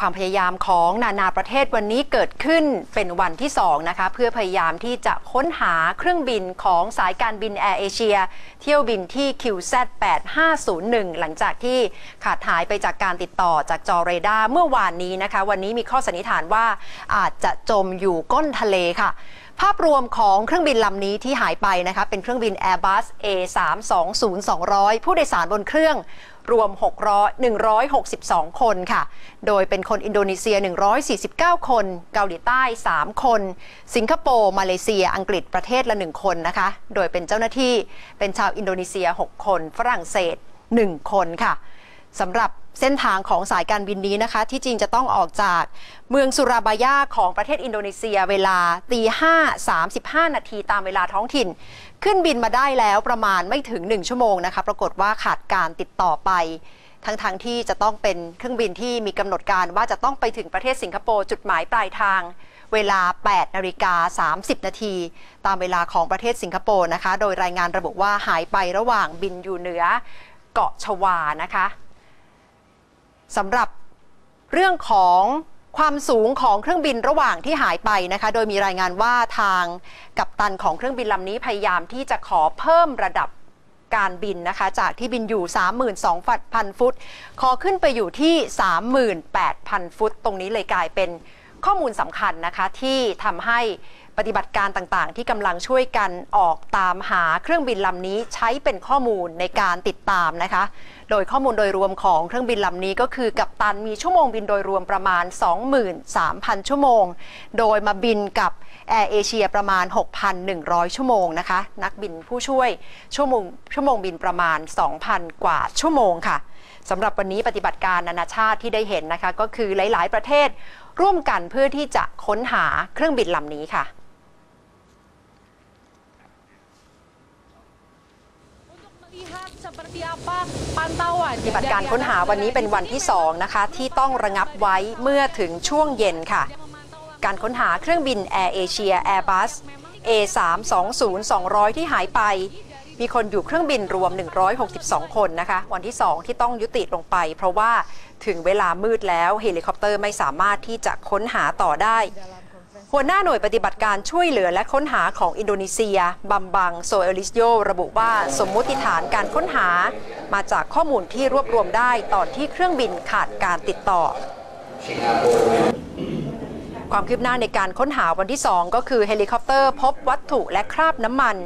ความพยายามของนานาประเทศวันนี้เกิดขึ้นเป็นวันที่2นะคะเพื่อพยายามที่จะค้นหาเครื่องบินของสายการบินแอร์เอเชียเที่ยวบินที่ QZ 8501 หลังจากที่ขาดหายไปจากการติดต่อจากจอเรดาร์เมื่อวานนี้นะคะ วันนี้มีข้อสันนิษฐานว่าอาจจะจมอยู่ก้นทะเลค่ะภาพรวมของเครื่องบินลำนี้ที่หายไปนะคะเป็นเครื่องบิน Airbus A320-200 ผู้โดยสารบนเครื่อง รวม 600 162 คนค่ะ โดยเป็นคนอินโดนีเซีย 149 คน เกาหลีใต้ 3 คน สิงคโปร์ มาเลเซีย อังกฤษ ประเทศละ 1 คนนะคะ โดยเป็นเจ้าหน้าที่ เป็นชาวอินโดนีเซีย 6 คน ฝรั่งเศส 1 คนค่ะสำหรับ เส้นทางของสายการบินนี้นะคะ ที่จริงจะต้องออกจากเมืองสุราบายาของประเทศอินโดนีเซียเวลาตีห้าสามสิบห้านาทีตามเวลาท้องถิ่น ขึ้นบินมาได้แล้วประมาณไม่ถึง 1 ชั่วโมงนะคะ ปรากฏว่าขาดการติดต่อไป ทั้งๆทที่จะต้องเป็นเครื่องบินที่มีกำหนดการว่าจะต้องไปถึงประเทศสิงคโปร์จุดหมายปลายทางเวลา 8นาฬิกา 30 นาที ตามเวลาของประเทศสิงคโปร์นะคะ โดยรายงานระบุว่าหายไประหว่างบินอยู่เหนือเกาะชวานะคะ สำหรับเรื่องของความสูงของเครื่องบินระหว่างที่หายไปนะคะ โดยมีรายงานว่าทางกัปตันของเครื่องบินลำนี้พยายามที่จะขอเพิ่มระดับการบินนะคะ จากที่บินอยู่ 32,000 ฟุต ขอขึ้นไปอยู่ที่ 38,000 ฟุต ตรงนี้เลยกลายเป็นข้อมูลสำคัญนะคะที่ทำให้ ปฏิบัติการต่างๆ ที่กำลังช่วยกันออกตามหาเครื่องบินลำนี้ใช้เป็นข้อมูลในการติดตามนะคะ โดยข้อมูลโดยรวมของเครื่องบินลำนี้ก็คือกัปตันมีชั่วโมงบินโดยรวมประมาณ 23,000 ชั่วโมง โดยมาบินกับแอร์เอเชียประมาณ 6,100 ชั่วโมงนะคะ นักบินผู้ช่วยชั่วโมงชั่วโมงบินประมาณ 2,000 กว่าชั่วโมงค่ะสำหรับวันนี้ปฏิบัติการนานาชาติที่ได้เห็นนะคะ ก็คือหลาย ๆ ประเทศร่วมกันเพื่อที่จะค้นหาเครื่องบินลำนี้ค่ะ ปฏิบัติการค้นหาวันนี้เป็นวันที่ 2 นะคะ ที่ต้องระงับไว้เมื่อถึงช่วงเย็นค่ะ การค้นหาเครื่องบิน Air Asia Airbus A320-200 ที่หายไป มีคนอยู่เครื่องบินรวม 162 คนนะคะ วันที่ 2 ที่ต้องยุติลงไป เพราะว่าถึงเวลามืดแล้วเฮลิคอปเตอร์ไม่สามารถที่จะค้นหาต่อได้ หัวหน้าหน่วยปฏิบัติการช่วยเหลือและค้นหาของอินโดนีเซีย บัมบัง โซเอลิสโย ระบุว่าสมมุติฐานการค้นหา มาจากข้อมูลที่รวบรวมได้ตอนที่เครื่องบินขาดการติดต่อ ความคืบหน้าในการค้นหาวันที่ 2 ก็คือเฮลิคอปเตอร์พบวัตถุและคราบน้ำมัน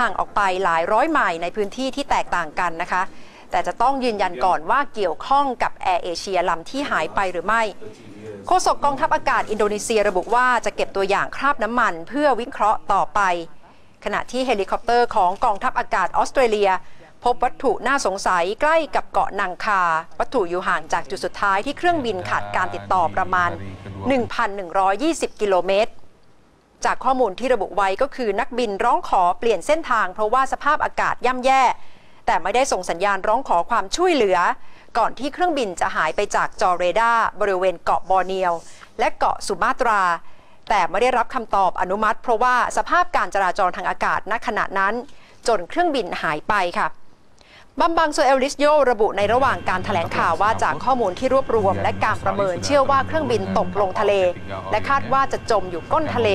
ห่างออกไปหลายร้อยไมล์ในพื้นที่ที่แตกต่างกันนะคะ แต่จะต้องยืนยันก่อนว่าเกี่ยวข้องกับแอร์เอเชียลำที่หายไปหรือไม่โฆษกกองทัพอากาศอินโดนีเซียระบุว่าจะเก็บตัวอย่างคราบน้ำมันเพื่อวิเคราะห์ต่อไป ขณะที่เฮลิคอปเตอร์ของกองทัพอากาศออสเตรเลีย พบวัตถุน่าสงสัยใกล้กับเกาะนังคา วัตถุอยู่ห่างจากจุดสุดท้ายที่เครื่องบินขาดการติดต่อประมาณ 1,120 กิโลเมตร จากข้อมูลที่ระบุไว้ก็คือนักบินร้องขอเปลี่ยนเส้นทางเพราะว่าสภาพอากาศย่ำแย่ แต่ไม่ได้ส่งสัญญาณร้องขอความช่วยเหลือ ก่อนที่เครื่องบินจะหายไปจากจอเรดาร์บริเวณเกาะบอร์เนียว และเกาะสุมาตรา แต่ไม่ได้รับคำตอบอนุมัติ เพราะว่าสภาพการจราจรทางอากาศณขณะนั้น จนเครื่องบินหายไปค่ะบัมบังโซเอลลิสโยระบุในระหว่างการถแถลงข่าวว่าจากข้อมูลที่รวบรวม และการประเมินเชื่อว่าเครื่องบินตกลงทะเล และคาดว่าจะจมอยู่ก้นทะเล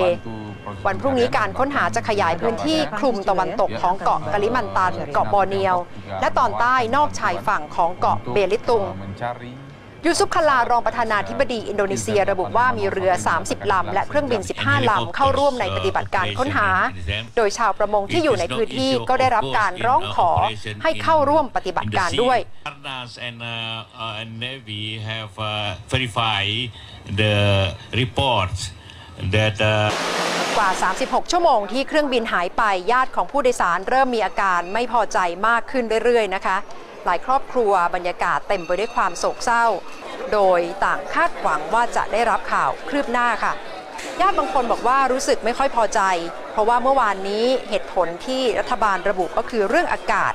วันพรุ่งนี้การค้นหาจะขยายพื้นที่คลุมตะวันตกของเกาะกะลิมันตัน เกาะบอร์เนียว และตอนใต้นอกชายฝั่งของเกาะเบลิตุงยูซุฟคลารองประธานาธิบดีอินโดนีเซีย ระบุว่ามีเรือ 30 ลำ และเครื่องบิน 15 ลำ เข้าร่วมในปฏิบัติการค้นหา โดยชาวประมงที่อยู่ในพื้นที่ก็ได้รับการร้องขอให้เข้าร่วมปฏิบัติการด้วย the reports that uh, กว่า 36 ชั่วโมงที่เครื่องบินหายไปญาติของผู้โดยสารเริ่มมีอาการไม่พอใจมากขึ้นเรื่อย ๆ นะคะ หลายครอบครัวบรรยากาศเต็มไปด้วยความโศกเศร้า โดยต่างคาดหวังว่าจะได้รับข่าวคืบหน้าค่ะ ญาติบางคนบอกว่ารู้สึกไม่ค่อยพอใจ เพราะว่าเมื่อวานนี้เหตุผลที่รัฐบาลระบุก็คือเรื่องอากาศ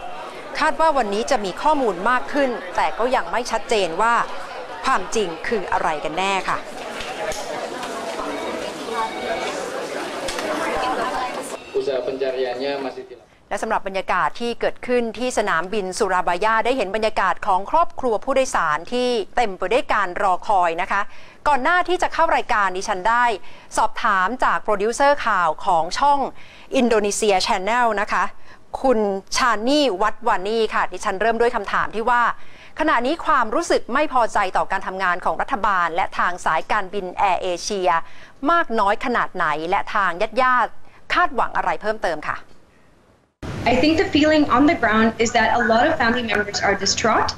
คาดว่าวันนี้จะมีข้อมูลมากขึ้น แต่ก็ยังไม่ชัดเจนว่าความจริงคืออะไรกันแน่ค่ะ และสำหรับบรรยากาศที่เกิดขึ้นที่สนามบินสุราบายาได้เห็นบรรยากาศของครอบครัวผู้โดยสารที่เต็มไปด้วยการรอคอยนะคะ ก่อนหน้าที่จะเข้ารายการดิฉันได้ สอบถามจากโปรดิวเซอร์ข่าวของช่องอินโดนีเซียชแนลนะคะ คุณชานี่วัดวานีค่ะ ดิฉันเริ่มด้วยคำถามที่ว่า ขณะนี้ความรู้สึกไม่พอใจต่อการทำงานของรัฐบาล และทางสายการบินแอร์เอเชียมากน้อยขนาดไหนและทางญาติญาติ คาดหวังอะไรเพิ่มเติมค่ะ I think the feeling on the ground is that a lot of family members are distraught.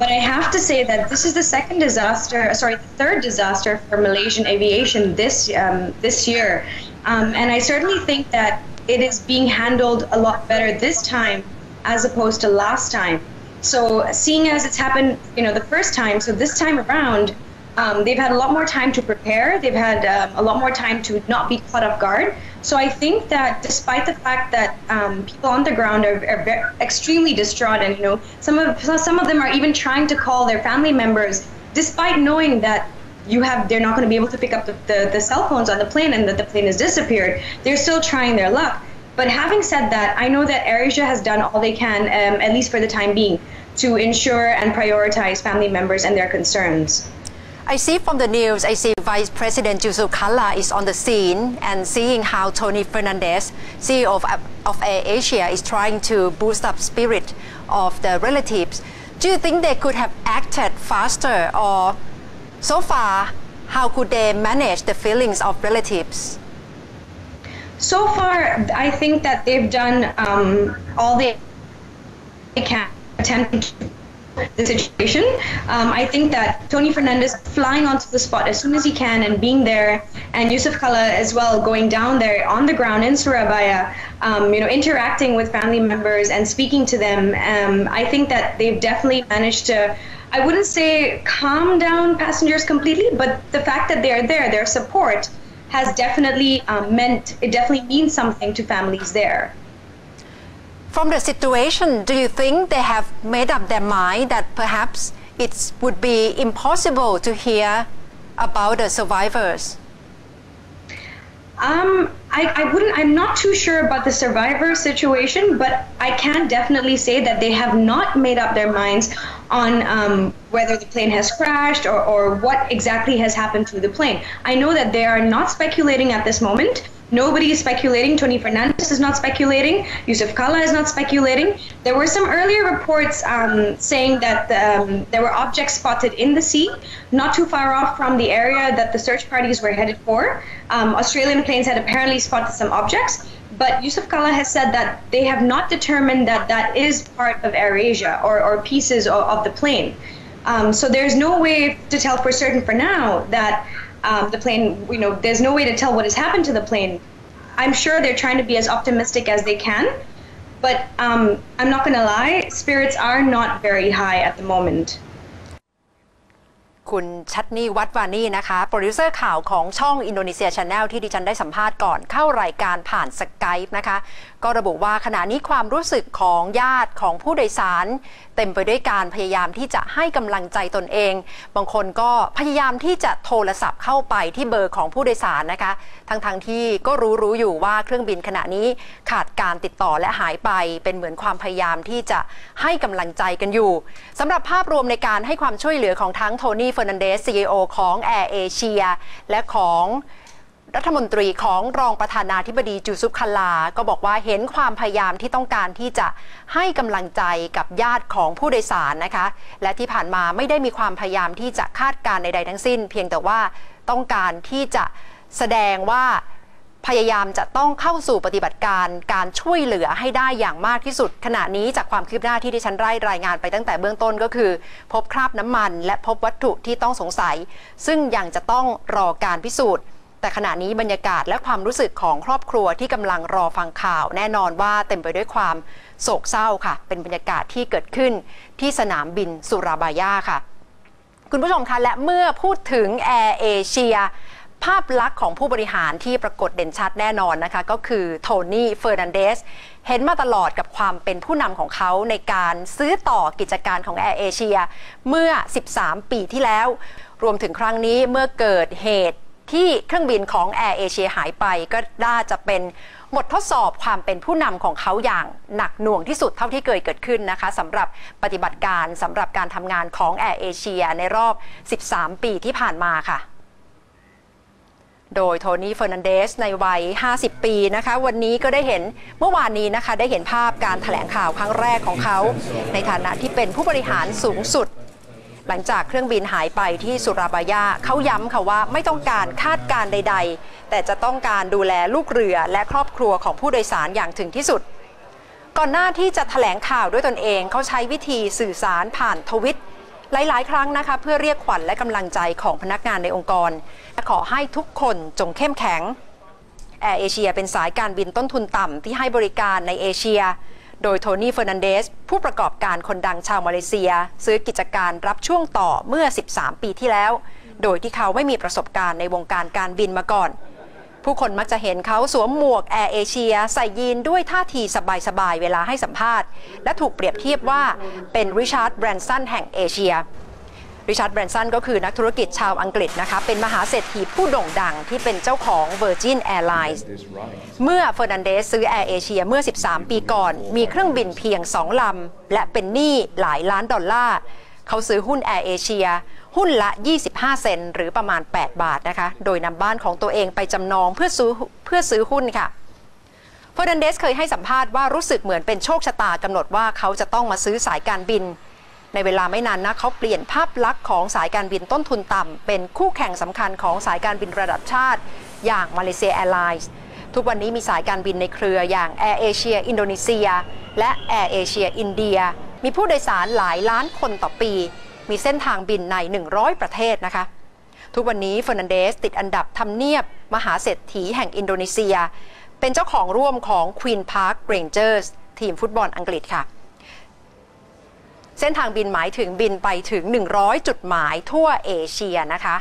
But I have to say that this is the second disaster, sorry, the third disaster for Malaysian aviation this um, this year, um, and I certainly think that it is being handled a lot better this time as opposed to last time. So seeing as it's happened, you know, the first time, so this time around, um, they've had a lot more time to prepare. They've had um, a lot more time to not be caught off guard. So I think that despite the fact that um, people on the ground are, are very, extremely distraught, and you know, some of some of them are even trying to call their family members, despite knowing that you have they're not going to be able to pick up the, the, the cell phones on the plane and that the plane has disappeared. They're still trying their luck. But having said that, I know that AirAsia has done all they can, um, at least for the time being, to ensure and prioritize family members and their concerns. I see from the news, I see Vice President Yusuf Kalla is on the scene and seeing how Tony Fernandez, CEO of, of Air Asia, is trying to boost up spirit of the relatives. Do you think they could have acted faster or so far, how could they manage the feelings of relatives? So far, I think that they've done um, all they can attempt the situation. Um, I think that Tony Fernandez flying onto the spot as soon as he can and being there, and Yusuf Kala as well going down there on the ground in Surabaya, um, you know, interacting with family members and speaking to them. Um, I think that they've definitely managed to. I wouldn't say calm down passengers completely, but the fact that they're there, their support, has definitely um, meant it definitely means something to families there. From the situation, do you think they have made up their mind that perhaps it would be impossible to hear about the survivors? Um, I, I wouldn't, I'm not too sure about the survivor situation, but I can definitely say that they have not made up their minds on um, whether the plane has crashed or, or what exactly has happened to the plane. I know that they are not speculating at this moment. Nobody is speculating. Tony Fernandez is not speculating. Yusuf Kala is not speculating. There were some earlier reports um, saying that um, there were objects spotted in the sea, not too far off from the area that the search parties were headed for. Um, Australian planes had apparently spotted some objects, but Yusuf Kala has said that they have not determined that that is part of AirAsia or, or pieces of, of the plane. Um, so there's no way to tell for certain for now that um, the plane, you know, there's no way to tell what has happened to the plane. I'm sure they're trying to be as optimistic as they can, but um, I'm not going to lie, spirits are not very high at the moment. คุณชัดนี่วัดวานี่นะคะโปรดิวเซอร์ข่าวของช่องอินโดนีเซียชาแนลที่ดิฉันได้สัมภาษณ์ก่อนเข้ารายการผ่านสกายนะคะ ก็ระบุว่าขณะนี้ความรู้สึกของญาติของผู้โดยสาร เต็มไปด้วยการพยายามที่จะให้กำลังใจตนเอง บางคนก็พยายามที่จะโทรศัพท์เข้าไปที่เบอร์ของผู้โดยสารนะคะ ทั้งๆทที่ก็รู้รู้อยู่ว่าเครื่องบินขณะนี้ขาดการติดต่อและหายไปเป็นเหมือนความพยายามที่จะให้กำลังใจกันอยู่สำหรับภาพรวมในการให้ความช่วยเหลือของทั้งโทนี่เฟอร์นันเดส CEO ของแอร์เอเชียและของรัฐมนตรีของรองประธานาธิบดีจูซุปคาลา ก็บอกว่าเห็นความพยายามที่ต้องการที่จะให้กำลังใจกับญาติของผู้โดยสารนะคะ และที่ผ่านมาไม่ได้มีความพยายามที่จะคาดการณ์ใดๆทั้งสิ้น เพียงแต่ว่าต้องการที่จะแสดงว่า พยายามจะต้องเข้าสู่ปฏิบัติการการช่วยเหลือให้ได้อย่างมากที่สุด ขณะนี้จากความคืบหน้าที่ดิฉันไล่รายงานไปตั้งแต่เบื้องต้นก็คือ พบคราบน้ำมัน และพบวัตถุที่ต้องสงสัย ซึ่งยังจะต้องรอการพิสูจน์ แต่ขณะนี้บรรยากาศและความรู้สึกของครอบครัวที่กำลังรอฟังข่าว แน่นอนว่าเต็มไปด้วยความโศกเศร้าค่ะ เป็นบรรยากาศที่เกิดขึ้นที่สนามบินสุราบายาค่ะ คุณผู้ชมคะและเมื่อพูดถึงแอร์เอเชีย ภาพลักษณ์ของผู้บริหารที่ปรากฏเด่นชัดแน่นอนนะคะ ก็คือโทนี่เฟอร์นันเดสเห็นมาตลอดกับความเป็นผู้นำของเขาในการซื้อต่อกิจการของแอร์เอเชียเมื่อ 13 ปีที่แล้ว รวมถึงครั้งนี้เมื่อเกิดเหตุที่เครื่องบินของแอร์เอเชียหายไปก็น่าจะเป็นบททดสอบความเป็นผู้นำของเขาอย่างหนักหน่วงที่สุดเท่าที่เคยเกิดขึ้นนะคะสำหรับปฏิบัติการสำหรับการทำงานของแอร์เอเชียในรอบ 13 ปีที่ผ่านมาค่ะ โดยโทนี่เฟอร์นันเดสในวัย 50 ปีนะคะ วันนี้ก็ได้เห็นเมื่อวานนี้นะคะ ได้เห็นภาพการถแถลงข่าวครั้งแรกของเขา ในฐานะที่เป็นผู้บริหารสูงสุด หลังจากเครื่องบินหายไปที่สุราบายาเขาย้ำค่ะว่าไม่ต้องการคาดการใด ๆ แต่จะต้องการดูแลลูกเรือและครอบครัวของผู้โดยสารอย่างถึงที่สุด ก่อนหน้าที่จะถแถลงข่าวด้วยตนเองเขาใช้วิธีสื่อสารผ่านทวิต หลายๆ ครั้งนะคะ เพื่อเรียกขวัญและกำลังใจของพนักงานในองค์กร ขอให้ทุกคนจงเข้มแข็งแอร์เอเชียเป็นสายการบินต้นทุนต่ำที่ให้บริการในเอเชีย โดยโทนี่เฟอร์นันเดส ผู้ประกอบการคนดังชาวมาเลเซีย ซื้อกิจการรับช่วงต่อเมื่อ 13 ปีที่แล้ว โดยที่เขาไม่มีประสบการณ์ในวงการการบินมาก่อน ผู้คนมักจะเห็นเขาสวมหมวกแอร์เอเชียใส่ยีนด้วยท่าทีสบายๆ เวลาให้สัมภาษณ์ และถูกเปรียบเทียบว่าเป็นริชาร์ดแบรนสันแห่งเอเชียริชาร์ดแบรนสันก็คือนักธุรกิจชาวอังกฤษนะคะ เป็นมหาเศรษฐีผู้โด่งดังที่เป็นเจ้าของ Virgin Airlines เมื่อเฟอร์นันเดสซื้อแอร์เอเชียเมื่อ 13 ปีก่อน มีเครื่องบินเพียง 2 ลำ และเป็นหนี้หลายล้านดอลลาร์ เขาซื้อหุ้นแอร์เอเชีย หุ้นละ 25 เซนต์หรือประมาณ 8 บาทนะคะ โดยนำบ้านของตัวเองไปจำนองเพื่อซื้อเพื่อซื้อหุ้นค่ะเฟอร์นันเดสเคยให้สัมภาษณ์ว่ารู้สึกเหมือนเป็นโชคชะตากำหนดว่าเขาจะต้องมาซื้อสายการบิน ในเวลาไม่นานนะเขาเปลี่ยนภาพลักษณ์ของสายการบินต้นทุนต่ำเป็นคู่แข่งสำคัญของสายการบินระดับชาติ อย่างมาเลเซียแอร์ไลน์ทุกวันนี้มีสายการบินในเครืออย่าง Air Asia อินโดนีเซีย และ Air Asia อินเดีย มีผู้โดยสารหลายล้านคนต่อปี มีเส้นทางบินใน 100 ประเทศนะคะ ทุกวันนี้เฟอร์นันเดสติดอันดับทำเนียบ มหาเศรษฐีแห่งอินโดนีเซีย เป็นเจ้าของร่วมของ Queen Park Rangers ทีมฟุตบอลอังกฤษค่ะ เส้นทางบินหมายถึงบินไปถึง 100 จุดหมายทั่วเอเชียนะคะ